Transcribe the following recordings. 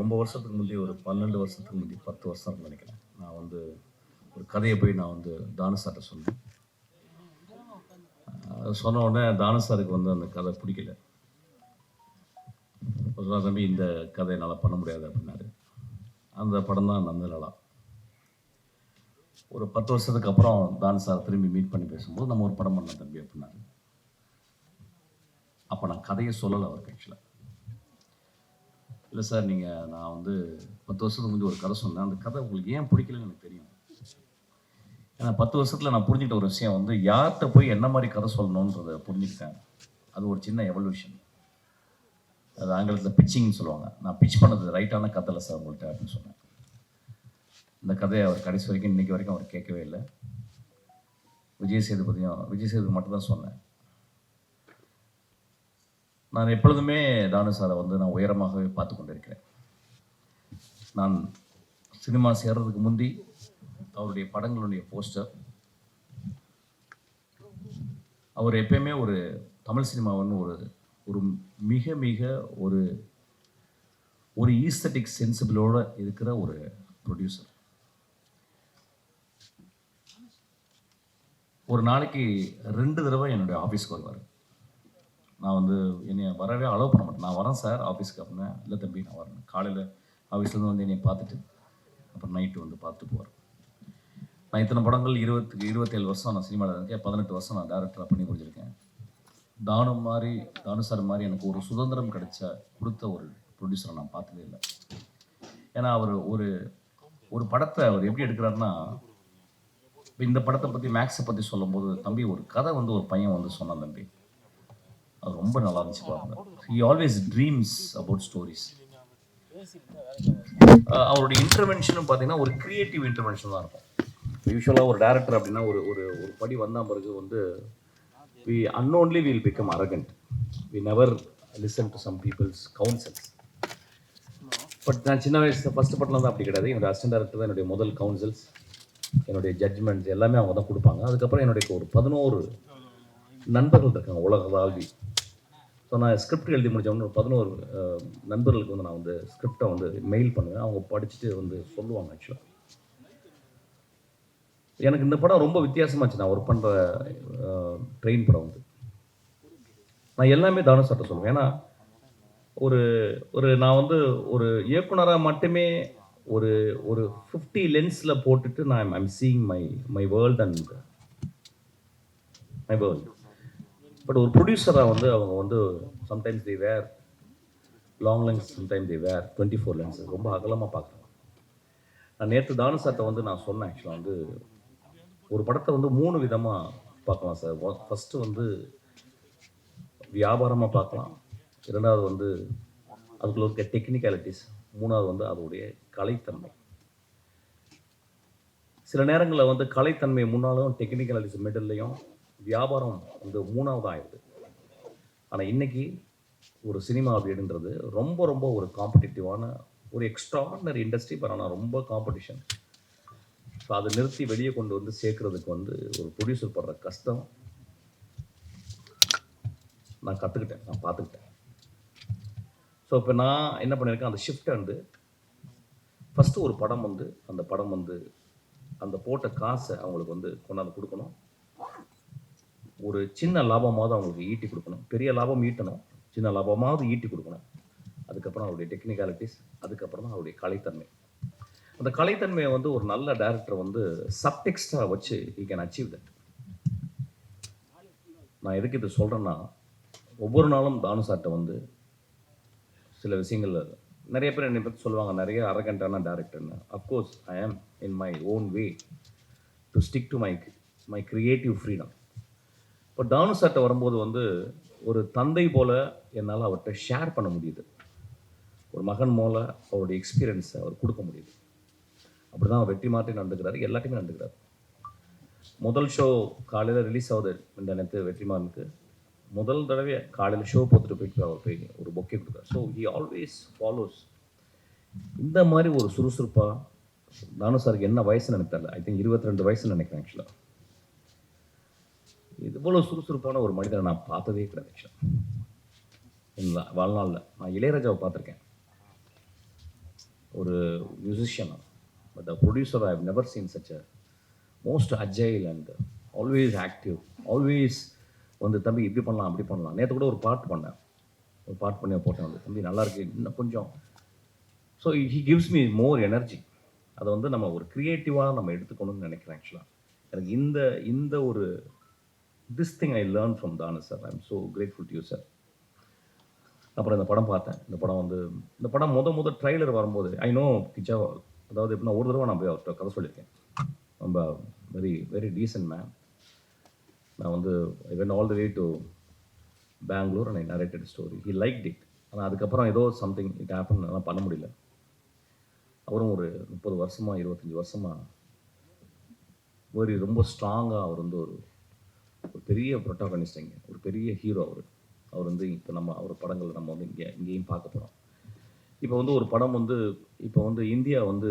ரொம்ப வருஷத்துக்கு முந்தைய ஒரு பன்னெண்டு வருஷத்துக்கு முந்தைய பத்து வருஷம் நினைக்கிறேன். நான் வந்து ஒரு கதையை போய் நான் வந்து தானு சொன்னேன். சொன்ன உடனே தானசாருக்கு வந்து அந்த கதை பிடிக்கல. ஒரு நாள் தம்பி இந்த கதை என்னால் பண்ண முடியாது அப்படின்னாரு. அந்த படம் தான் நந்தலலா. ஒரு பத்து வருஷத்துக்கு அப்புறம் தானு சார் திரும்பி மீட் பண்ணி பேசும்போது நம்ம ஒரு படம் பண்ண தம்பி அப்படின்னாரு. அப்போ நான் கதையை சொல்லலை அவருக்கு ஆக்சுவலாக இல்லை சார் நீங்கள் நான் வந்து பத்து வருஷத்துக்கு முடிஞ்சு ஒரு கதை சொன்னேன். அந்த கதை உங்களுக்கு ஏன் பிடிக்கலன்னு எனக்கு தெரியும். ஏன்னா பத்து வருஷத்தில் நான் புரிஞ்சுக்கிட்ட ஒரு விஷயம் வந்து யார்கிட்ட போய் என்ன மாதிரி கதை சொல்லணுன்றதை புரிஞ்சுக்கிட்டேன். அது ஒரு சின்ன எவல்யூஷன் அது ஆங்கிலத்தில் பிச்சிங்னு சொல்லுவாங்க. நான் பிச் பண்ணது ரைட்டான கதை இல்லை சார் உங்கள்கிட்ட அப்படின்னு சொன்னேன். இந்த கதையை அவர் கடைசி வரைக்கும் இன்றைக்கி வரைக்கும் அவர் கேட்கவே இல்லை. விஜய் சேதுபதியும் விஜய் சேதுபதி மட்டும் தான் சொன்னேன். நான் எப்பொழுதுமே தானு சாரை வந்து நான் உயரமாகவே பார்த்து கொண்டிருக்கிறேன். நான் சினிமா சேர்றதுக்கு முந்தி அவருடைய படங்களுடைய போஸ்டர். அவர் எப்பயுமே ஒரு தமிழ் சினிமாவுன்னு ஒரு ஒரு மிக மிக ஒரு ஒரு ஈஸ்தட்டிக் சென்சிபிளோட இருக்கிற ஒரு ப்ரொடியூசர் ஒரு நாளைக்கு ரெண்டு தடவை என்னுடைய ஆஃபீஸ்க்கு வருவார். நான் வந்து என்னை வரவே அலோவ் பண்ண மாட்டேன். நான் வரேன் சார் ஆஃபீஸ்க்கு அப்படின்னா இல்லை தம்பி நான் வரேன். காலையில் ஆஃபீஸ்லேருந்து வந்து என்னை பார்த்துட்டு அப்புறம் நைட்டு வந்து பார்த்து போவார் நான் இத்தனை படங்கள் இருபத்துக்கு இருபத்தேழு வருஷம் நான் சினிமாவில் இருக்கேன். பதினெட்டு வருஷம் நான் டேரக்டராக பண்ணி முடிஞ்சிருக்கேன் தானு மாதிரி தானு சார் மாதிரி எனக்கு ஒரு சுதந்திரம் கிடைச்ச கொடுத்த ஒரு ப்ரொடியூசரை நான் பார்த்ததே இல்லை. ஏன்னா அவர் ஒரு ஒரு படத்தை அவர் எப்படி எடுக்கிறாருன்னா இப்போ இந்த படத்தை பற்றி மேக்ஸை பற்றி சொல்லும்போது தம்பி ஒரு கதை வந்து ஒரு பையன் வந்து சொன்னான் தம்பி. அது ரொம்ப நல்லா இருந்துச்சு பாருங்க. He always dreams about stories அவருடைய இன்டர்வென்ஷனும் பார்த்தீங்கன்னா ஒரு கிரியேட்டிவ் இன்டர்வென்ஷன் தான் இருக்கும். யூஸ்வலாக ஒரு டேரக்டர் அப்படின்னா ஒரு ஒரு ஒரு படி வந்த பிறகு வந்து we unknowingly will become arrogant we never listen to some people's counsels but நான் சின்ன வயசு ஃபஸ்ட்டு படத்தில் வந்து அப்படி கிடையாது. என்னோட அசிஸ்டன்ட் டேரக்டர் தான் என்னுடைய முதல் கவுன்சில்ஸ் என்னுடைய ஜட்ஜ்மெண்ட்ஸ் எல்லாமே அவங்க தான் கொடுப்பாங்க. அதுக்கப்புறம் என்னுடைய ஒரு பதினோரு நண்பர்கள் இருக்காங்க உலக வாழ்வி ஸோ நான் ஸ்கிரிப்ட் எழுதி முடித்தவொடனே ஒரு பதினோரு நண்பர்களுக்கு வந்து நான் வந்து ஸ்கிரிப்டை வந்து மெயில் பண்ணுவேன். அவங்க படிச்சுட்டு வந்து சொல்லுவாங்க ஆக்சுவலாக எனக்கு இந்த படம் ரொம்ப வித்தியாசமாச்சு நான் ஒர்க் பண்ணுற ட்ரெயின் படம் வந்து. நான் எல்லாமே தானு சார்ட்ட சொல்லுவேன். ஏன்னா ஒரு ஒரு நான் வந்து ஒரு இயக்குனராக மட்டுமே ஒரு ஒரு ஃபிஃப்டி லென்ஸில் போட்டுட்டு நான் I'm seeing my my world and my world but ஒரு ப்ரொடியூசராக வந்து அவங்க வந்து sometimes they wear long lens sometimes they wear twenty four lens ரொம்ப அகலமாக பார்க்குறாங்க. நான் நேற்று தானு சார்ட்ட வந்து நான் சொன்னேன் ஆக்சுவலாக வந்து ஒரு படத்தை வந்து மூணு விதமாக பார்க்கலாம் சார் ஃபஸ்ட்டு வந்து வியாபாரமாக பார்க்கலாம். இரண்டாவது வந்து அதுக்குள்ள இருக்க டெக்னிக்காலிட்டிஸ் மூணாவது வந்து அதோடைய கலைத்தன்மை. சில நேரங்களில் வந்து கலைத்தன்மை முன்னாலும் டெக்னிக்காலிட்டிஸ் மிடில்லையும் வியாபாரம் வந்து மூணாவது ஆயிடுது ஆனால் இன்னைக்கு ஒரு சினிமா அப்படின்றது ரொம்ப ரொம்ப ஒரு காம்படிட்டிவான ஒரு எக்ஸ்ட்ராடனரி இண்டஸ்ட்ரி பட் ஆனால் ரொம்ப காம்படிஷன் ஸோ அதை நிறுத்தி வெளியே கொண்டு வந்து சேர்க்குறதுக்கு வந்து ஒரு ப்ரொடியூசர் படுற கஷ்டம் நான் கற்றுக்கிட்டேன் நான் பார்த்துக்கிட்டேன். ஸோ இப்போ நான் என்ன பண்ணியிருக்கேன்? அந்த ஷிஃப்ட்டை வந்து ஃபஸ்ட்டு ஒரு படம் வந்து அந்த படம் வந்து அந்த போட்ட காசை அவங்களுக்கு வந்து கொண்டாந்து கொடுக்கணும். ஒரு சின்ன லாபமாவது அவங்களுக்கு ஈட்டி கொடுக்கணும். பெரிய லாபம் ஈட்டணும். சின்ன லாபமாவது ஈட்டி கொடுக்கணும். அதுக்கப்புறம் அவருடைய டெக்னிக்காலிட்டிஸ் அதுக்கப்புறம் தான் அவருடைய கலைத்தன்மை. அந்த கலைத்தன்மையை வந்து ஒரு நல்ல டேரக்டர் வந்து சப்டெக்ஸ்டாக வச்சு ஈ கேன் அச்சீவ் தட் நான் எதுக்கு இது சொல்கிறேன்னா ஒவ்வொரு நாளும் தானு சார்ட்ட வந்து சில விஷயங்கள் நிறைய பேர் என்னை பற்றி சொல்லுவாங்க நிறைய அரகண்டான டேரக்டர்னு of course I am in my own way to stick to my my creative freedom இப்போ தானு சார்ட்ட வரும்போது வந்து ஒரு தந்தை போல் என்னால் அவர்கிட்ட ஷேர் பண்ண முடியுது. ஒரு மகன் மூல அவருடைய எக்ஸ்பீரியன்ஸை அவர் கொடுக்க முடியுது. அப்படி தான் வெற்றி மாற்றி நடந்துக்கிறாரு எல்லாத்தையுமே நடந்துக்கிறாரு. முதல் ஷோ காலையில் ரிலீஸ் ஆகுது இந்த நேரத்து வெற்றிமாறனுக்கு முதல் தடவை காலையில் ஷோ போட்டுட்டு போயிட்டு அவர் போய் ஒரு பொக்கே கொடுக்குறாரு. ஸோ ஹி ஆல்வேஸ் ஃபாலோஸ் இந்த மாதிரி ஒரு சுறுசுறுப்பாக நானும் சாருக்கு என்ன வயசுன்னு எனக்கு தெரியல. ஐ திங்க் இருபத்தி ரெண்டு வயசுன்னு நினைக்கிறேன் ஆக்சுவலாக இது போல சுறுசுறுப்பான ஒரு மனிதனை நான் பார்த்ததே கிடையாது வாழ்நாளில். நான் இளையராஜாவை பார்த்துருக்கேன். ஒரு musician but the producer I have never seen such a most agile and always active always வந்து தம்பி இப்படி பண்ணலாம் அப்படி பண்ணலாம். நேற்று கூட ஒரு பாட்டு பண்ணேன். ஒரு பாட்டு பண்ணி போட்டேன் வந்து. தம்பி நல்லா இருக்கு இன்னும் கொஞ்சம். So he gives me more energy அதை வந்து நம்ம ஒரு க்ரியேட்டிவாக நம்ம எடுத்துக்கணும்னு நினைக்கிறேன் ஆக்சுவலாக எனக்கு இந்த இந்த ஒரு this thing I learn from Thanu sir I am so grateful to you sir அப்புறம் இந்த படம் பார்த்தேன். இந்த படம் வந்து இந்த படம் முத முத ட்ரைலர் வரும்போது ஐ நோ கிச்சா அதாவது எப்படின்னா ஒரு தடவை நான் போய் அவர்கிட்ட கதை சொல்லியிருக்கேன். ரொம்ப வெரி வெரி டீசன்ட் மேன் நான் வந்து I went all the way to Bangalore and I narrated story he like it ஆனால் அதுக்கப்புறம் ஏதோ சம்திங் இட் ஹேப்பன் அதெல்லாம் பண்ண முடியல. அவரும் ஒரு முப்பது வருஷமாக இருபத்தஞ்சி வருஷமாக ஒரு ரொம்ப ஸ்ட்ராங்காக அவர் வந்து ஒரு ஒரு பெரிய ப்ரொட்டாகனிஸ்டிங்க ஒரு பெரிய ஹீரோ அவர். அவர் வந்து இப்போ நம்ம அவர் படங்கள் நம்ம வந்து இங்கே இங்கேயும் பார்க்க போகிறோம் இப்போ வந்து ஒரு படம் வந்து இப்போ வந்து இந்தியா வந்து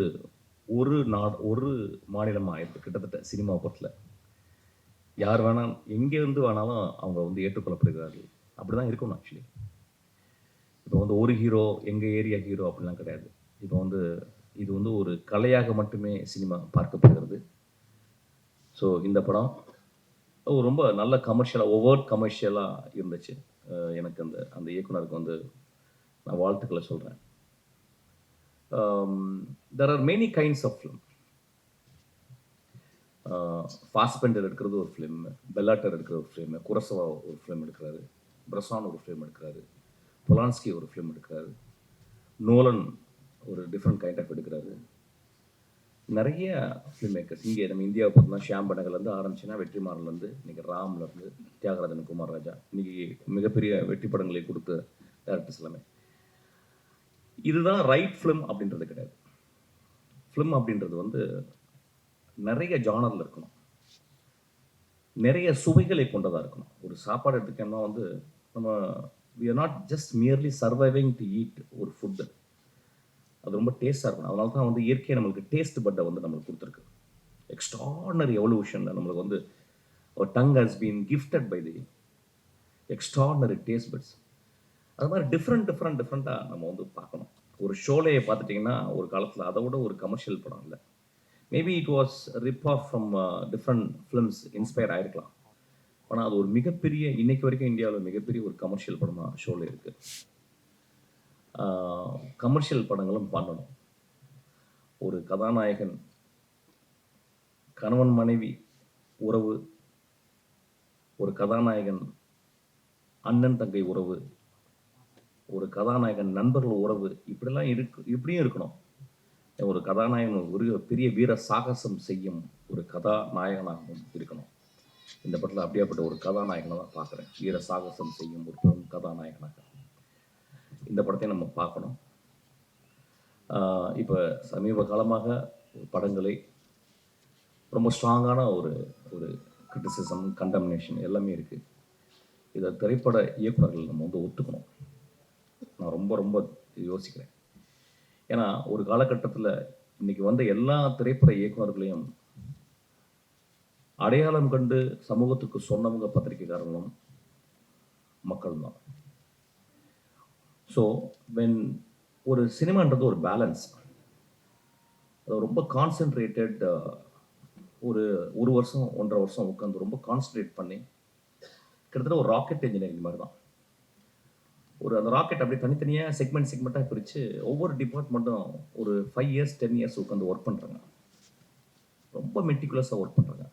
ஒரு நாடு ஒரு மாநிலமாக ஆயிருக்கு. கிட்டத்தட்ட சினிமா பொறுத்தில் யார் வேணால் எங்கேருந்து வேணாலும் அவங்க வந்து ஏற்றுக்கொள்ளப்படுகிறார்கள். அப்படி தான் இருக்கணும் ஆக்சுவலி இப்போ வந்து ஒரு ஹீரோ எங்கள் ஏரியா ஹீரோ அப்படிலாம் கிடையாது. இப்போ வந்து இது வந்து ஒரு கலையாக மட்டுமே சினிமா பார்க்கப்படுகிறது. ஸோ இந்த படம் ரொம்ப நல்ல கமர்ஷியலாக ஒவ்வொரு கமர்ஷியலாக இருந்துச்சு. எனக்கு அந்த அந்த இயக்குனருக்கு வந்து நான் வாழ்த்துக்களை சொல்கிறேன் there are many kinds of film Fassbinder எடுக்கிறது ஒரு ஃபிலிம் பெல்லாட்டர் எடுக்கிற ஒரு ஃபிலிம் குரசவா ஒரு ஃபிலிம் எடுக்கிறாரு பிரசான் ஒரு ஃபிலிம் எடுக்கிறாரு பொலான்ஸ்கி ஒரு ஃபிலிம் எடுக்கிறாரு நோலன் ஒரு டிஃப்ரெண்ட் கைண்ட் ஆஃப் எடுக்கிறாரு. நிறைய ஃபிலிம் மேக்கர்ஸ் இங்கே நம்ம இந்தியாவை பார்த்தோம்னா ஷியாம் படங்கள்லேருந்து ஆரம்பிச்சுன்னா வெற்றிமாறன்லேருந்து இன்னைக்கு ராம்லேருந்து தியாகராஜன் குமார் ராஜா இன்றைக்கி மிகப்பெரிய வெற்றி படங்களை கொடுத்த டேரக்டர்ஸ் எல்லாமே. இதுதான் ரைட் ஃபிலிம் அப்படின்றது கிடையாது. ஃபிலிம் அப்படின்றது வந்து நிறைய ஜானரில் இருக்கணும். நிறைய சுவைகளை கொண்டதாக இருக்கணும். ஒரு சாப்பாடு எடுத்துக்கிட்டோம்னா வந்து நம்ம we are not just merely surviving to eat ஒரு ஃபுட்டு அது ரொம்ப டேஸ்ட்டாக இருக்கும் அதனால தான் வந்து இயற்கையை நம்மளுக்கு டேஸ்ட் பட்டை வந்து நம்மளுக்கு கொடுத்துருக்கு. எக்ஸ்ட்ராடனரி எவல்யூஷன் நம்மளுக்கு வந்து ஒரு tongue has been gifted by the extraordinary taste buds அது மாதிரி டிஃப்ரெண்ட் டிஃப்ரெண்ட் டிஃப்ரெண்ட்டாக நம்ம வந்து பார்க்கணும். ஒரு ஷோலையை பார்த்துட்டிங்கன்னா ஒரு காலத்தில் அதை விட ஒரு கமர்ஷியல் படம் இல்லை. Maybe it was rip off from different films inspire ஆகிருக்கலாம் ஆனால் அது ஒரு மிகப்பெரிய இன்னைக்கு வரைக்கும் இந்தியாவில் மிகப்பெரிய ஒரு கமர்ஷியல் படமாக ஷோவில் இருக்குது கமர்ஷியல் படங்களும் பண்ணணும். ஒரு கதாநாயகன் கணவன் மனைவி உறவு ஒரு கதாநாயகன் அண்ணன் தங்கை உறவு ஒரு கதாநாயகன் நண்பர்கள் உறவு இப்படிலாம் இருக்கு இப்படியும் இருக்கணும். ஒரு கதாநாயகன் ஒரு பெரிய வீர சாகசம் செய்யும் ஒரு கதாநாயகனாகவும் இருக்கணும். இந்த படத்தில் அப்படியாப்பட்ட ஒரு கதாநாயகனை தான் பார்க்குறேன். வீர சாகசம் செய்யும் ஒரு பெரும் கதாநாயகனாக. இந்த படத்தையும் நம்ம பார்க்கணும். இப்போ சமீப காலமாக படங்களை ரொம்ப ஸ்ட்ராங்கான ஒரு ஒரு கிரிட்டிசிசம் கண்டம்னேஷன் எல்லாமே இருக்குது இதை திரைப்பட இயக்குனர்கள் நம்ம வந்து ஒத்துக்கணும். நான் ரொம்ப ரொம்ப யோசிக்கிறேன். ஏன்னா ஒரு காலகட்டத்தில் இன்னைக்கு வந்த எல்லா திரைப்பட இயக்குநர்களையும் அடையாளம் கண்டு சமூகத்துக்கு சொன்னவங்க பத்திரிகைக்காரங்களும் மக்கள் தான் ஸோ வென் ஒரு சினிமான்றது ஒரு பேலன்ஸ் அது ரொம்ப கான்சென்ட்ரேட்டட் ஒரு ஒரு வருஷம் ஒன்றரை வருஷம் உட்காந்து ரொம்ப கான்சென்ட்ரேட் பண்ணி கிட்டத்தட்ட ஒரு ராக்கெட் இன்ஜினியரிங் மாதிரி தான் ஒரு அந்த ராக்கெட் அப்படியே தனித்தனியாக செக்மெண்ட் செக்மெண்ட்டாக பிரித்து ஒவ்வொரு டிபார்ட்மெண்ட்டும் ஒரு ஃபைவ் இயர்ஸ் டென் இயர்ஸ் உட்காந்து ஒர்க் பண்ணுறாங்க ரொம்ப மெட்டிகுலஸாக ஒர்க் பண்ணுறாங்க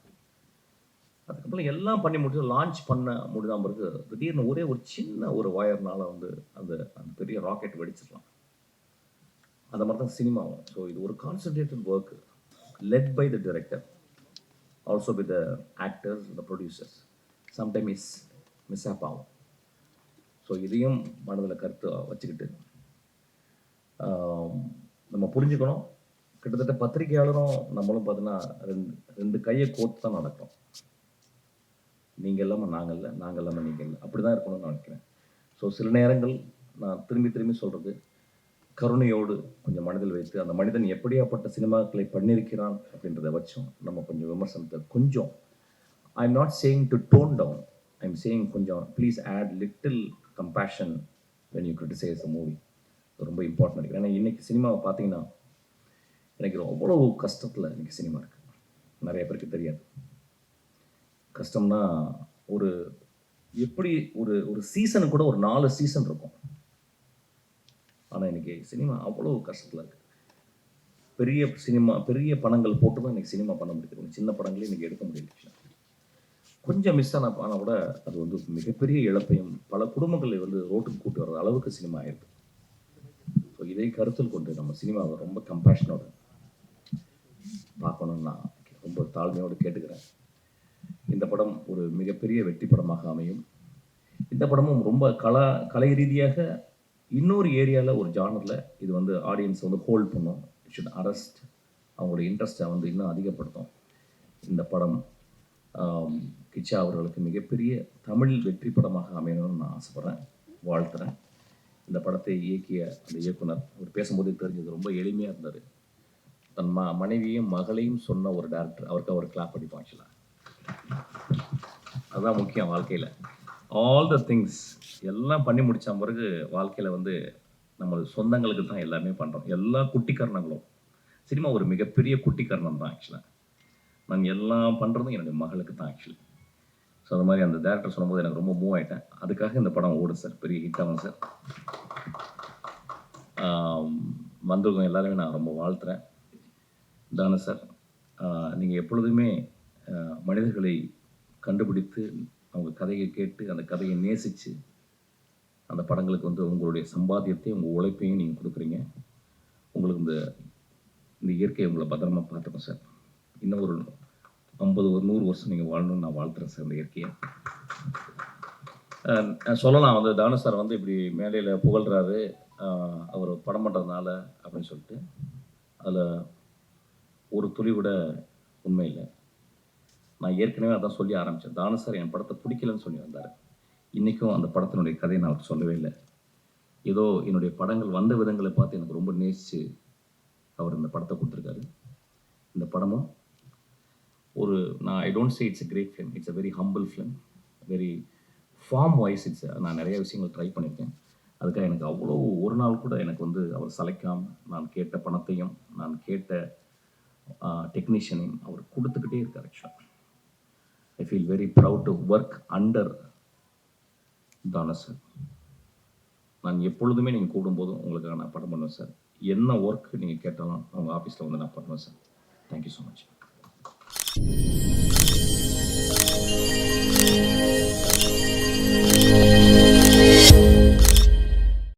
அதுக்கப்புறம் எல்லாம் பண்ணி முடிச்சு லான்ச் பண்ண முடியாமல் பிறகு திடீர்னு ஒரே ஒரு சின்ன ஒரு ஒயர்னால வந்து அந்த அந்த பெரிய ராக்கெட் வெடிச்சிடலாம். அந்த மாதிரி தான் சினிமாவும் ஸோ இது ஒரு concentrated work led by the director also by the actors the producers sometime is miss up ஆகும். ஸோ இதையும் மனதில் கருத்து வச்சுக்கிட்டு நம்ம புரிஞ்சுக்கணும். கிட்டத்தட்ட பத்திரிகையாளரும் நம்மளும் பார்த்தீங்கன்னா ரெண்டு ரெண்டு கையை கோர்த்து தான் நடக்கும் நீங்கள் இல்லாமல் நாங்கள் இல்லை நாங்கள் இல்லாமல் நீங்கள் இல்லை அப்படி தான் இருக்கணும்னு நான் நினைக்கிறேன். ஸோ சில நேரங்கள் நான் திரும்பி திரும்பி சொல்கிறது கருணையோடு கொஞ்சம் மனதில் வைத்து அந்த மனிதன் எப்படியாப்பட்ட சினிமாக்களை பண்ணியிருக்கிறான் அப்படின்றத வச்சும் நம்ம கொஞ்சம் விமர்சனத்தை கொஞ்சம் I am not saying to tone down I am saying கொஞ்சம் please add little compassion when you criticize a movie ரொம்ப இம்பார்ட்டன்ட் நினைக்கிறேன் ஏன்னா இன்றைக்கி சினிமாவை பார்த்தீங்கன்னா எனக்கு அவ்வளோ கஷ்டத்தில் இன்றைக்கி சினிமா இருக்குது நிறைய பேருக்கு தெரியாது. கஷ்டம்னா ஒரு எப்படி ஒரு ஒரு சீசனு கூட ஒரு நாலு சீசன் இருக்கும். ஆனால் இன்னைக்கு சினிமா அவ்வளோ கஷ்டத்தில் இருக்குது பெரிய சினிமா பெரிய படங்கள் போட்டு தான் இன்றைக்கி சினிமா பண்ண முடியுது. சின்ன படங்களே இன்னைக்கு எடுக்க முடியல கொஞ்சம் மிஸ் ஆன ஆனால் கூட அது வந்து மிகப்பெரிய இழப்பையும் பல குடும்பங்களை வந்து ரோட்டுக்கு கூட்டு வர அளவுக்கு சினிமா ஆயிருக்கு. ஸோ இதை கருத்தில் கொண்டு நம்ம சினிமாவை ரொம்ப கம்பேஷனோட பார்க்கணும்னு நான் ரொம்ப தாழ்மையோடு கேட்டுக்கிறேன். இந்த படம் ஒரு மிகப்பெரிய வெற்றி படமாக அமையும். இந்த படமும் ரொம்ப கலா கலை ரீதியாக இன்னொரு ஏரியாவில் ஒரு ஜானரில் இது வந்து ஆடியன்ஸ் வந்து ஹோல்ட் பண்ணும். இட் ஷுட் அரெஸ்ட் அவங்களோட இன்ட்ரெஸ்ட்டை வந்து இன்னும் அதிகப்படுத்தும். இந்த படம் கிச்சா அவர்களுக்கு மிகப்பெரிய தமிழ் வெற்றி படமாக அமையணும்னு நான் ஆசைப்பட்றேன். வாழ்த்துறேன். இந்த படத்தை இயக்கிய அந்த இயக்குனர் அவர் பேசும்போது தெரிஞ்சது ரொம்ப எளிமையாக இருந்தார். தன் ம மனைவியும் மகளையும் சொன்ன ஒரு டேரக்டர் அவருக்கு அவர் கிளாப் பண்ணி ஆக்சுவலாக அதுதான் முக்கியம் வாழ்க்கையில். ஆல் த திங்ஸ் எல்லாம் பண்ணி முடித்த பிறகு வாழ்க்கையில் வந்து நம்ம சொந்தங்களுக்கு தான் எல்லாமே பண்ணுறோம் எல்லா குட்டிக்கரணங்களும். சினிமா ஒரு மிகப்பெரிய குட்டிக்கரணம் தான் ஆக்சுவலாக நான் எல்லாம் பண்ணுறதும் என்னுடைய மகளுக்கு தான் ஆக்சுவலி ஸோ அது மாதிரி அந்த டேரக்டர் சொல்லும்போது எனக்கு ரொம்ப மூவ் ஆகிட்டேன் அதுக்காக இந்த படம் ஓடும் சார் பெரிய ஹிட் ஆகும் சார் வந்திருக்கோம் எல்லாருமே நான் ரொம்ப வாழ்த்துறேன். தானே சார் நீங்கள் எப்பொழுதுமே மனிதர்களை கண்டுபிடித்து அவங்க கதையை கேட்டு அந்த கதையை நேசித்து அந்த படங்களுக்கு வந்து உங்களுடைய சம்பாத்தியத்தையும் உங்கள் உழைப்பையும் நீங்கள் கொடுக்குறீங்க. உங்களுக்கு இந்த இந்த இயற்கையை உங்களை பத்திரமாக பார்த்துக்கோம் சார். இன்னும் ஒரு ஐம்பது ஒரு நூறு வருஷம் நீங்கள் வாழணும்னு நான் வாழ்த்துறேன் சார் இந்த இயற்கையை. நான் சொல்லலாம் வந்து தானு சார் வந்து இப்படி மேடையில் புகழ்றாரு. அவர் படம் பண்ணுறதுனால அப்படின்னு சொல்லிட்டு அதில் ஒரு துளி விட உண்மை இல்லை. நான் ஏற்கனவே அதான் சொல்லி ஆரம்பித்தேன் தானு சார் என் படத்தை பிடிக்கலன்னு சொல்லி வந்தார். இன்றைக்கும் அந்த படத்தினுடைய கதையை நான் அவருக்கு சொல்லவே இல்லை. ஏதோ என்னுடைய படங்கள் வந்த விதங்களை பார்த்து எனக்கு ரொம்ப நேசித்து அவர் இந்த படத்தை கொடுத்துருக்காரு. இந்த படமும் ஒரு நான் I don't say it's a great film it's a very humble film very form wise it's நான் நிறைய விஷயங்கள் ட்ரை பண்ணியிருக்கேன். அதுக்காக எனக்கு அவ்வளோ ஒரு நாள் கூட எனக்கு வந்து அவர் சலைக்காமல் நான் கேட்ட பணத்தையும் நான் கேட்ட டெக்னீஷியனையும் அவர் கொடுத்துக்கிட்டே இருக்கார் ஆக்சுவலாக I feel very proud to work under தான சார் நான் எப்பொழுதுமே நீங்கள் கூடும்போதும் உங்களுக்காக நான் படம் பண்ணுவேன் சார் என்ன ஒர்க் நீங்கள் கேட்டாலும் அவங்க ஆஃபீஸில் வந்து நான் பண்ணுவேன் சார் தேங்க்யூ ஸோ மச்